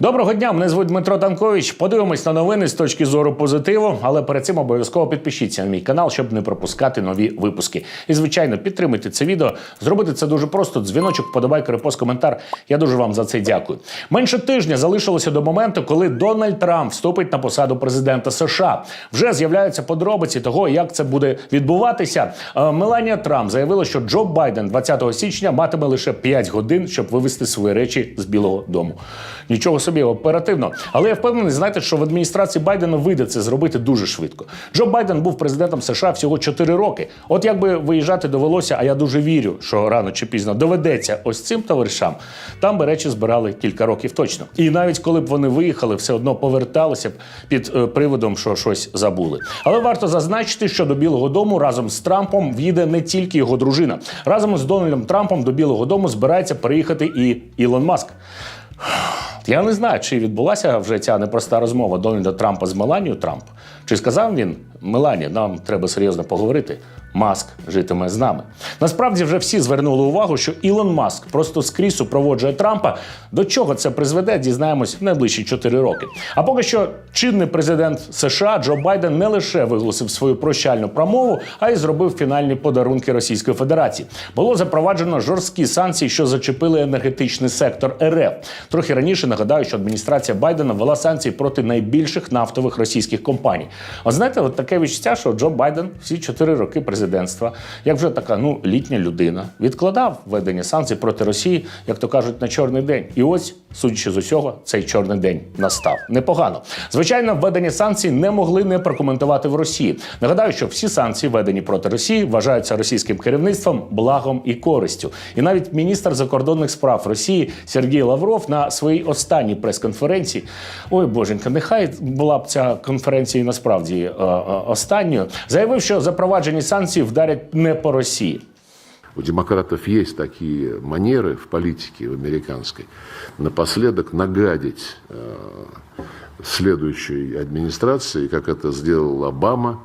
Доброго дня, мене звуть Дмитро Танкович. Подивимось на новини з точки зору позитиву, але перед цим обов'язково підпишіться на мій канал, щоб не пропускати нові випуски. І звичайно, підтримуйте це відео. Зробити це дуже просто. Дзвіночок, подобайка, репост, коментар. Я дуже вам за це дякую. Менше тижня залишилося до моменту, коли Дональд Трамп вступить на посаду президента США. Вже з'являються подробиці того, як це буде відбуватися. Е, Меланія Трамп заявила, що Джо Байден 20 січня матиме лише 5 годин, щоб вивезти свої речі з Білого Дому. Нічого собі оперативно. Але я впевнений, знаєте, що в адміністрації Байдена вийде це зробити дуже швидко. Джо Байден був президентом США всього 4 роки. От якби виїжджати довелося, а я дуже вірю, що рано чи пізно доведеться ось цим товаришам. Там би речі збирали кілька років точно. І навіть коли б вони виїхали, все одно поверталися б під е, приводом, що щось забули. Але варто зазначити, що до Білого Дому разом з Трампом в'їде не тільки його дружина. Разом з Дональдом Трампом до Білого Дому збирається переїхати і Ілон Маск. Я не знаю, чи відбулася вже ця непроста розмова Дональда Трампа з Меланією Трамп. Чи сказав він Мелані, нам треба серйозно поговорити. Маск житиме з нами. Насправді вже всі звернули увагу, що Ілон Маск просто скрізь супроводжує Трампа. До чого це призведе, дізнаємось в найближчі 4 роки. А поки що чинний президент США Джо Байден не лише виголосив свою прощальну промову, а й зробив фінальні подарунки Російської Федерації. Було запроваджено жорсткі санкції, що зачепили енергетичний сектор РФ. Трохи раніше нагадаю, що адміністрація Байдена ввела санкції проти найбільших нафтових російських компаній. А знаєте, от таке відчуття, що Джо Байден всі 4 роки президентства, як вже така ну літня людина, відкладав введення санкцій проти Росії, як то кажуть, на чорний день. І ось, судячи з усього, цей чорний день настав. Непогано. Звичайно, введення санкцій не могли не прокоментувати в Росії. Нагадаю, що всі санкції, введені проти Росії, вважаються російським керівництвом благом і користю. І навіть міністр закордонних справ Росії Сергій Лавров на своїй останній прес-конференції, ой боженька, нехай була б ця конференція і насправді е, е, останньою, заявив, що запроваджені санкції вдарять не по Росії. У демократов есть такие манеры в политике, в американской, напоследок нагадить э, следующей администрации, как это сделал Обама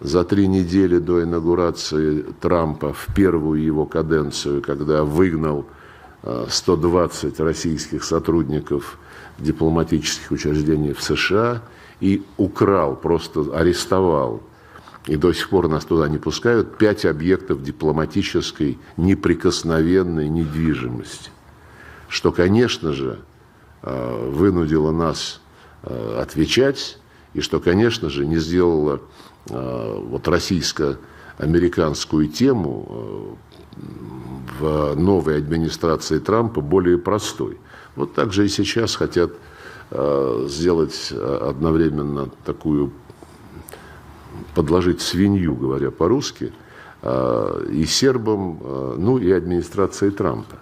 за три недели до инаугурации Трампа в первую его каденцию, когда выгнал э, 120 российских сотрудников дипломатических учреждений в США и украл, просто арестовал и до сих пор нас туда не пускают, пять объектов дипломатической неприкосновенной недвижимости. Что, конечно же, э, вынудило нас э, отвечать, и что, конечно же, не сделало э, вот российско-американскую тему в новой администрации Трампа более простой. Вот так же и сейчас хотят сделать одновременно такую подложить свинью, говоря по-русски, э, и сербам, э, ну и администрации Трампа.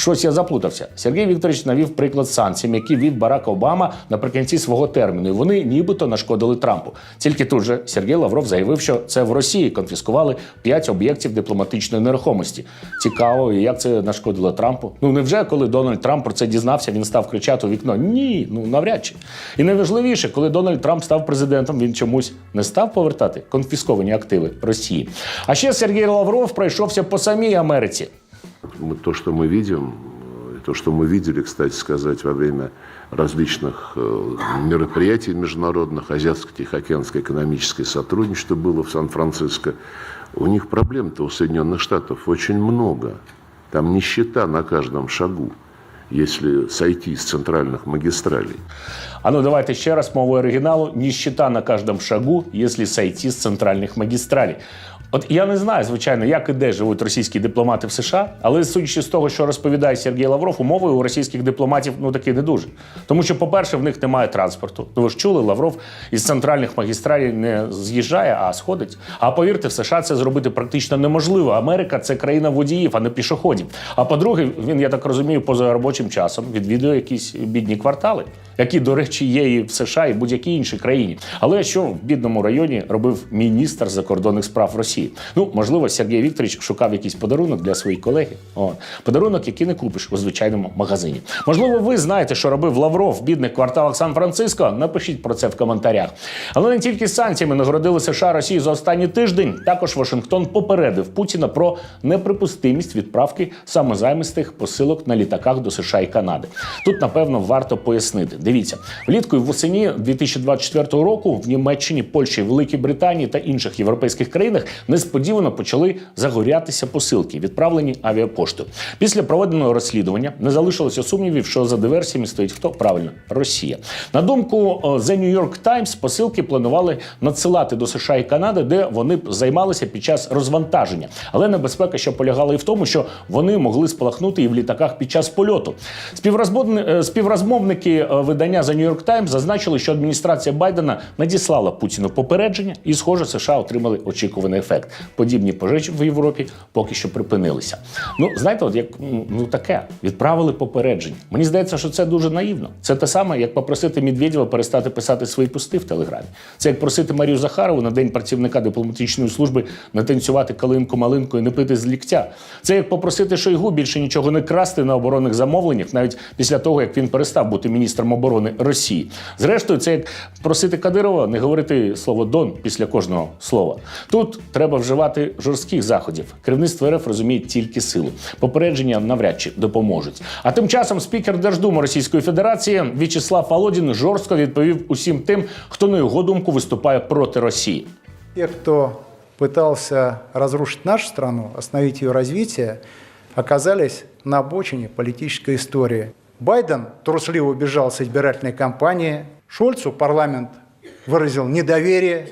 Щось я заплутався. Сергій Вікторович навів приклад з санкціями, які ввів Барак Обама наприкінці свого терміну. І вони нібито нашкодили Трампу. Тільки тут же Сергій Лавров заявив, що це в Росії конфіскували 5 об'єктів дипломатичної нерухомості. Цікаво, як це нашкодило Трампу? Ну невже коли Дональд Трамп про це дізнався, він став кричати у вікно? Ні, ну навряд чи. І найважливіше, коли Дональд Трамп став президентом, він чомусь не став повертати конфісковані активи Росії. А ще Сергій Лавров пройшовся по самій Америці. Мы, то, что мы видим, э, то, что мы видели, кстати сказать, во время различных э, мероприятий международных, Азиатско-Тихоокеанское экономическое сотрудничество было в Сан-Франциско, у них проблем-то у Соединенных Штатов очень много. Там нищета на каждом шагу, если сойти с центральных магистралей. А ну давайте ще раз мовою оригіналу. Ніщита на кожному шагу, якщо сойти з центральних магістралей. От я не знаю, звичайно, як і де живуть російські дипломати в США, але судячи з того, що розповідає Сергій Лавров, умови у російських дипломатів ну таки не дуже. Тому що, по-перше, в них немає транспорту. Ну ви ж чули, Лавров із центральних магістралів не з'їжджає, а сходить. А повірте, в США це зробити практично неможливо. Америка це країна водіїв, а не пішоходів. А по-друге, він, я так розумію, поза робочим часом відвідує якісь бідні квартали, які, до речі, є і в США, і будь-якій іншій країні. Але що в бідному районі робив міністр закордонних справ Росії? Росії. Ну, можливо, Сергій Вікторович шукав якийсь подарунок для своєї колеги. О, подарунок, який не купиш у звичайному магазині. Можливо, ви знаєте, що робив Лавров в бідних кварталах Сан-Франциско. Напишіть про це в коментарях. Але не тільки санкціями нагородили США Росію за останній тиждень. Також Вашингтон попередив Путіна про неприпустимість відправки самозаймистих посилок на літаках до США і Канади. Тут напевно варто пояснити. Дивіться, влітку і восені 2024 року в Німеччині, Польщі, Великій Британії та інших європейських країнах несподівано почали загорятися посилки, відправлені авіапоштою. Після проведеного розслідування не залишилося сумнівів, що за диверсіями стоїть хто правильно Росія. На думку о, The New York Times, посилки планували надсилати до США і Канади, де вони б займалися під час розвантаження. Але небезпека, що полягала і в тому, що вони могли спалахнути і в літаках під час польоту. Е, Співрозмовники е, видання The New York Times зазначили, що адміністрація Байдена надіслала Путіну попередження, і, схоже, США отримали очікуваний ефект. Подібні пожежі в Європі поки що припинилися. Ну, знаєте, от як ну таке відправили попередження. Мені здається, що це дуже наївно. Це те саме, як попросити Медведєва перестати писати свої пости в телеграмі. Це як просити Марію Захарову на день працівника дипломатичної служби не танцювати калинку малинку і не пити з ліктя. Це як попросити Шойгу більше нічого не красти на оборонних замовленнях, навіть після того як він перестав бути міністром оборони Росії. Зрештою, це як просити Кадирова не говорити слово Дон після кожного слова. Тут треба вживати жорстких заходів. Керівництво РФ розуміє тільки силу. Попередження навряд чи допоможуть. А тим часом спікер Держдуму Російської Федерації В'ячеслав Володін жорстко відповів усім тим, хто на його думку виступає проти Росії. Те, кто пытался разрушить нашу страну, остановить ее развитие, оказались на обочине политической истории. Байден трусливо убежал с избирательной кампании, Шольцу парламент выразил недоверие,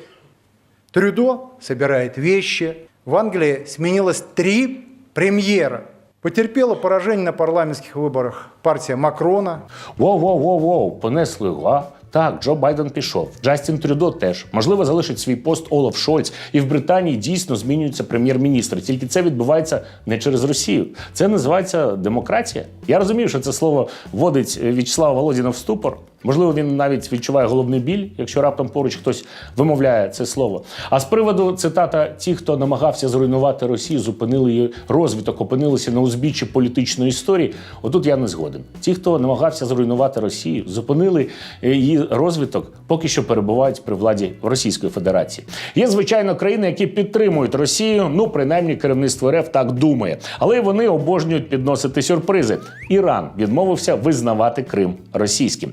Трюдо собирает вещи, в Англии сменилось три премьера. Потерпела поражение на парламентских выборах партия Макрона, Воу, воу, воу, воу, понесли його. а? Так, Джо Байден пішов. Джастін Трюдо теж. Можливо, залишить свій пост Олаф Шольц. І в Британії дійсно змінюється прем'єр-міністр. Тільки це відбувається не через Росію. Це називається демократія. Я розумію, що це слово вводить В'ячеслава Володіна в ступор. Можливо, він навіть відчуває головний біль, якщо раптом поруч хтось вимовляє це слово. А з приводу цитата: ті, хто намагався зруйнувати Росію, зупинили її розвиток, опинилися на узбіччі політичної історії. Отут я не згоден. Ті, хто намагався зруйнувати Росію, зупинили е, її розвиток, поки що перебувають при владі Російської Федерації. Є звичайно країни, які підтримують Росію. Ну принаймні керівництво РФ так думає, але вони обожнюють підносити сюрпризи. Іран відмовився визнавати Крим російським.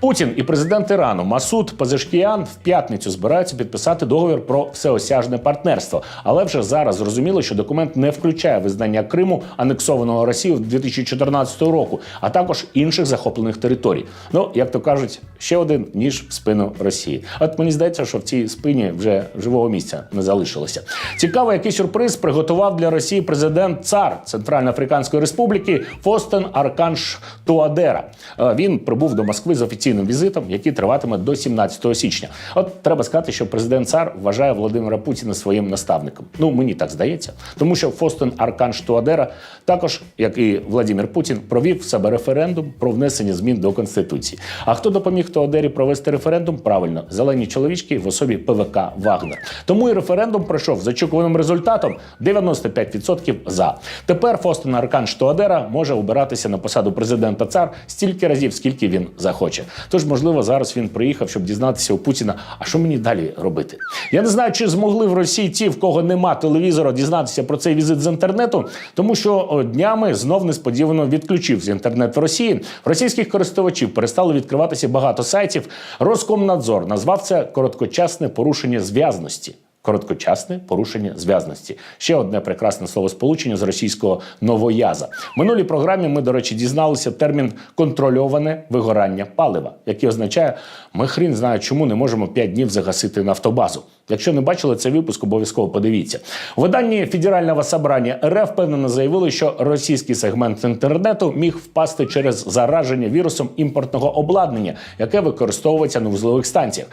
Путін і президент Ірану Масуд Пазешкіян в п'ятницю збираються підписати договір про всеосяжне партнерство. Але вже зараз зрозуміло, що документ не включає визнання Криму, анексованого Росією 2014 року, а також інших захоплених територій. Ну як то кажуть, ще один ніж в спину Росії. От мені здається, що в цій спині вже живого місця не залишилося. Цікаво, який сюрприз приготував для Росії президент цар Центральноафриканської Республіки Фостен Арканш Туадера. Е, Він прибув до Москви з офіційним візитом, який триватиме до 17 січня. От треба сказати, що президент цар вважає Володимира Путіна своїм наставником. Ну мені так здається, тому що Фостен Арканш Туадера також, як і Владимир Путін, провів в себе референдум про внесення змін до конституції. А хто допоміг Туадері провести референдум? Правильно, зелені чоловічки в особі ПВК Вагнер. Тому і референдум пройшов з очікуваним результатом 95% за. Тепер Фостен Арканш Туадера може обиратися на посаду президента цар стільки разів, скільки він захоче. Тож, можливо, зараз він приїхав, щоб дізнатися у Путіна, а що мені далі робити. Я не знаю, чи змогли в Росії ті, в кого нема телевізора, дізнатися про цей візит з інтернету, тому що днями знов несподівано відключився інтернет в Росії. Російських користувачів перестали відкриватися багато сайтів. Роскомнадзор назвав це короткочасне порушення зв'язності. Короткочасне порушення зв'язності. Ще одне прекрасне словосполучення з російського новояза. В минулій програмі ми, до речі, дізналися термін контрольоване вигорання палива, який означає, ми хрін знає, чому не можемо 5 днів загасити нафтобазу. Якщо не бачили цей випуск, обов'язково подивіться. У виданні Федерального собрання РФ впевнено заявили, що російський сегмент інтернету міг впасти через зараження вірусом імпортного обладнання, яке використовується на вузлових станціях.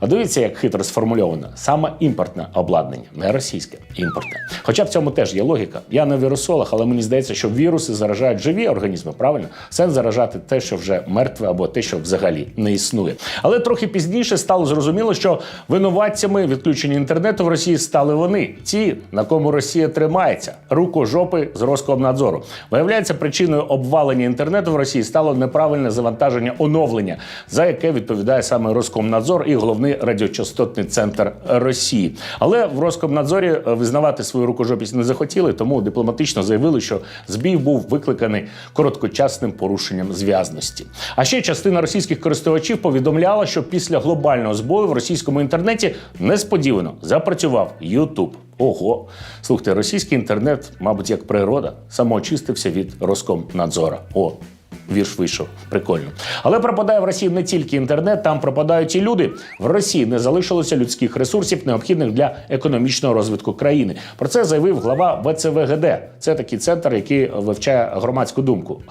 А дивіться, як хитро сформульовано. Саме імпортне обладнання, не російське, імпортне. Хоча в цьому теж є логіка. Я не вірусолог, але мені здається, що віруси заражають живі організми, правильно? Сенс заражати те, що вже мертве, або те, що взагалі не існує. Але трохи пізніше стало зрозуміло, що винуватцями відключення інтернету в Росії стали вони, ті, на кому Росія тримається, рукожопи з Роскомнадзору. Виявляється, причиною обвалення інтернету в Росії стало неправильне завантаження оновлення, за яке відповідає саме Роскомнадзор і головний радіочастотний центр Росії. Але в Роскомнадзорі е, визнавати свою рукожопість не захотіли, тому дипломатично заявили, що збій був викликаний короткочасним порушенням зв'язності. А ще частина російських користувачів повідомляла, що після глобального збою в російському інтернеті несподівано запрацював Ютуб. Ого, слухайте, російський інтернет, мабуть, як природа, самоочистився від Роскомнадзора. О, Вірш вийшов прикольно. Але пропадає в Росії не тільки інтернет, там пропадають і люди. В Росії не залишилося людських ресурсів, необхідних для економічного розвитку країни. Про це заявив глава ВЦВГД. Це такий центр, який вивчає громадську думку.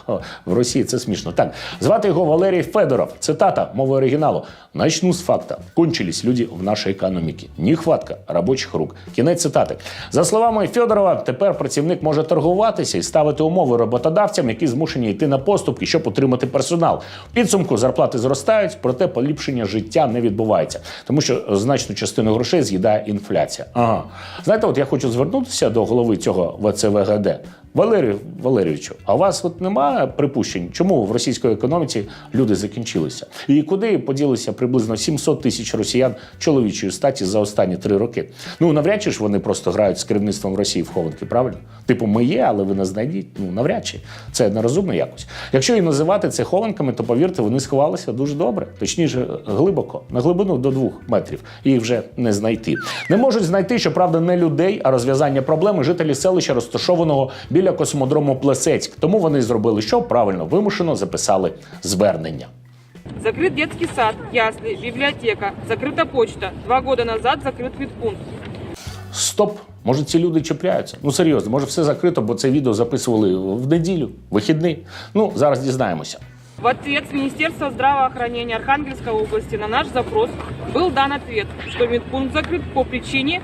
В Росії це смішно. Так звати його Валерій Федоров. Цитата мови оригіналу: начну з факта. Кончились люди в нашій економіці. Нехватка робочих рук. Кінець цитати. За словами Федорова, тепер працівник може торгуватися і ставити умови роботодавцям, які змушені йти на поступки, щоб отримати персонал. В підсумку зарплати зростають, проте поліпшення життя не відбувається, тому що значну частину грошей з'їдає інфляція. Ага. Знаєте, от я хочу звернутися до голови цього ВЦВГД. Валерію Валерійовичу, а у вас от немає припущень, чому в російській економіці люди закінчилися? І куди поділися приблизно 700 тисяч росіян чоловічої статі за останні три роки? Ну навряд чи ж вони просто грають з керівництвом Росії в хованки, правильно? Типу, ми є, але ви не знайдіть. Ну навряд чи це нерозумно якось. Якщо і називати це хованками, то повірте, вони сховалися дуже добре, точніше, глибоко, на глибину до двох метрів. Їх вже не знайти. Не можуть знайти, щоправда, не людей, а розв'язання проблеми жителі селища, розташованого біля космодрому Плесецьк. Тому вони зробили що правильно вимушено записали звернення. Закрыт детский сад, ясли, библиотека, закрыта почта. Два года назад закрыт медпункт. Стоп! Може, ці люди чіпляються? Ну серйозно, може, все закрито, бо це відео записували в неділю, вихідний. Ну зараз дізнаємося. В ответ с Министерства здравоохранения Архангельской области на наш запрос был дан ответ, что медпункт закрыт по причине,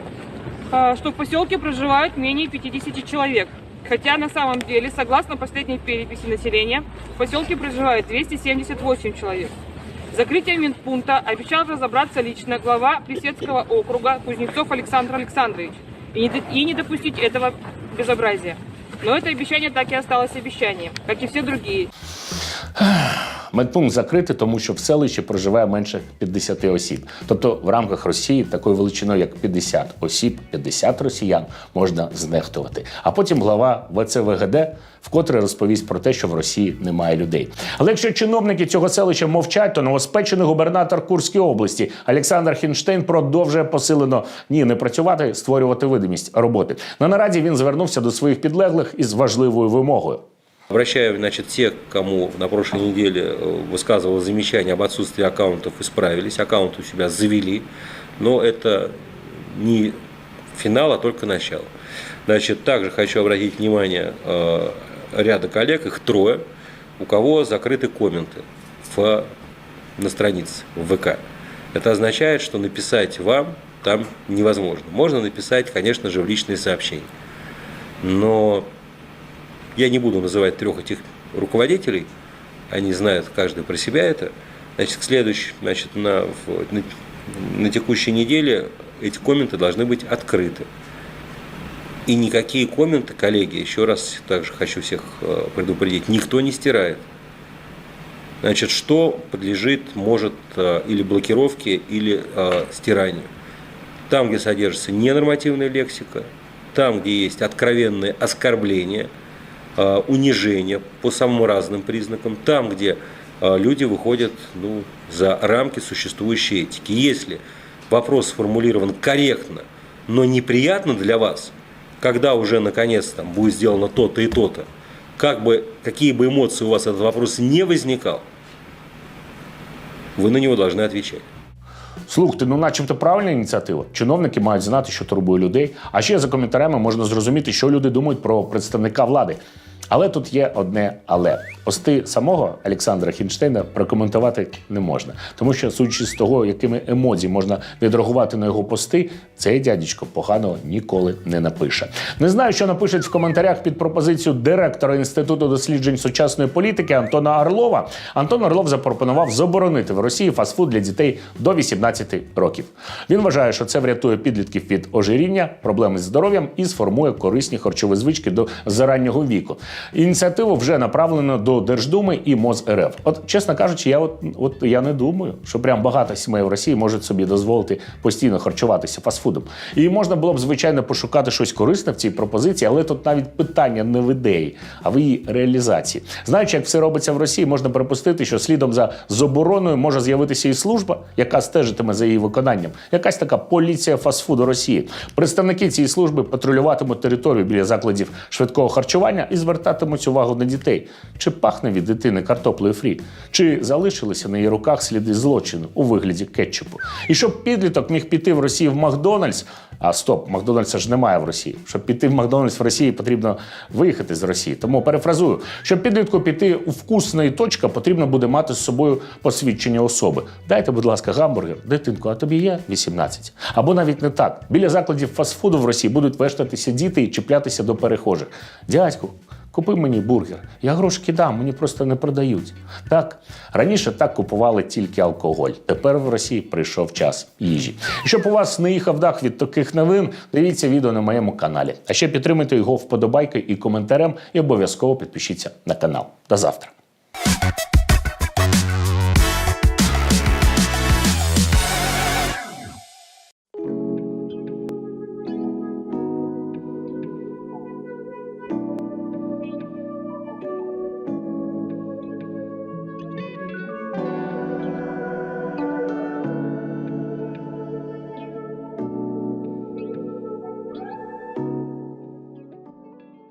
э, что в поселке проживают менее 50 человек. Хотя на самом деле, согласно последней переписи населения, в поселке проживает 278 человек. Закрытие медпункта обещал разобраться лично глава Плесецкого округа Кузнецов Александр Александрович и не допустить этого безобразия. Но это обещание так и осталось обещанием, как и все другие. Медпункт закритий, тому що в селищі проживає менше 50 осіб. Тобто в рамках Росії такою величиною, як 50 осіб, 50 росіян можна знехтувати. А потім глава ВЦВГД вкотре розповість про те, що в Росії немає людей. Але якщо чиновники цього селища мовчать, то новоспечений губернатор Курської області Олександр Хінштейн продовжує посилено ні не працювати, створювати видимість роботи. На нараді він звернувся до своїх підлеглих із важливою вимогою. Обращаю, значит, тех, кому на прошлой неделе э, высказывал замечание об отсутствии аккаунтов, исправились, аккаунты у себя завели, но это не финал, а только начало. Значит, также хочу обратить внимание э, ряда коллег, их трое, у кого закрыты комменты в, на странице в ВК. Это означает, что написать вам там невозможно. Можно написать, конечно же, в личные сообщения. Но я не буду называть трех этих руководителей, они знают каждый про себя это. Значит, к следующей, значит, на, на, на текущей неделе эти комменты должны быть открыты. И никакие комменты, коллеги, еще раз также хочу всех э, предупредить, никто не стирает. Значит, что подлежит, может, э, или блокировке, или э, стиранию. Там, где содержится ненормативная лексика, там, где есть откровенные оскорбления, унижения по самым разным признакам, там, где э, люди выходят ну, за рамки существующей этики. Если вопрос сформулирован корректно, но неприятно для вас, когда уже наконец там будет сделано то-то и то-то, как бы, какие бы эмоции у вас этот вопрос не возникал, вы на него должны отвечать. Слухайте, ну начебто правильна ініціатива. Чиновники мають знати, що турбує людей. А ще за коментарями можна зрозуміти, що люди думають про представника влади. Але тут є одне але. Пости самого Олександра Хінштейна прокоментувати не можна, тому що, судячи з того, якими емодзі можна відреагувати на його пости, цей дядечко поганого ніколи не напише. Не знаю, що напишуть в коментарях під пропозицію директора інституту досліджень сучасної політики Антона Орлова. Антон Орлов запропонував заборонити в Росії фастфуд для дітей до 18 років. Він вважає, що це врятує підлітків від ожиріння, проблеми з здоров'ям і сформує корисні харчові звички до зараннього віку. Ініціативу вже направлено до Держдуми і МОЗ РФ. От, чесно кажучи, я от, от я не думаю, що прям багато сімей в Росії можуть собі дозволити постійно харчуватися фастфудом. І можна було б звичайно пошукати щось корисне в цій пропозиції, але тут навіть питання не в ідеї, а в її реалізації. Знаючи, як все робиться в Росії, можна припустити, що слідом за забороною може з'явитися і служба, яка стежитиме за її виконанням. Якась така поліція фастфуду Росії. Представники цієї служби патрулюватимуть територію біля закладів швидкого харчування і звертатимуть увагу на дітей. Чи пахне від дитини картоплею фрі? Чи залишилися на її руках сліди злочину у вигляді кетчупу? І щоб підліток міг піти в Росії в Макдональдс. А стоп, Макдональдса ж немає в Росії. Щоб піти в Макдональдс в Росії, потрібно виїхати з Росії. Тому перефразую, щоб підлітку піти у вкусної точка, потрібно буде мати з собою посвідчення особи. Дайте, будь ласка, гамбургер, дитинку, а тобі є 18. Або навіть не так. Біля закладів фастфуду в Росії будуть вештатися діти і чіплятися до перехожих. Дядьку, Купи мені бургер. Я грошки дам, мені просто не продають. Так, раніше так купували тільки алкоголь. Тепер в Росії прийшов час їжі. Щоб у вас не їхав дах від таких новин, дивіться відео на моєму каналі. А ще підтримуйте його вподобайкою і коментарем, і обов'язково підпишіться на канал. До завтра.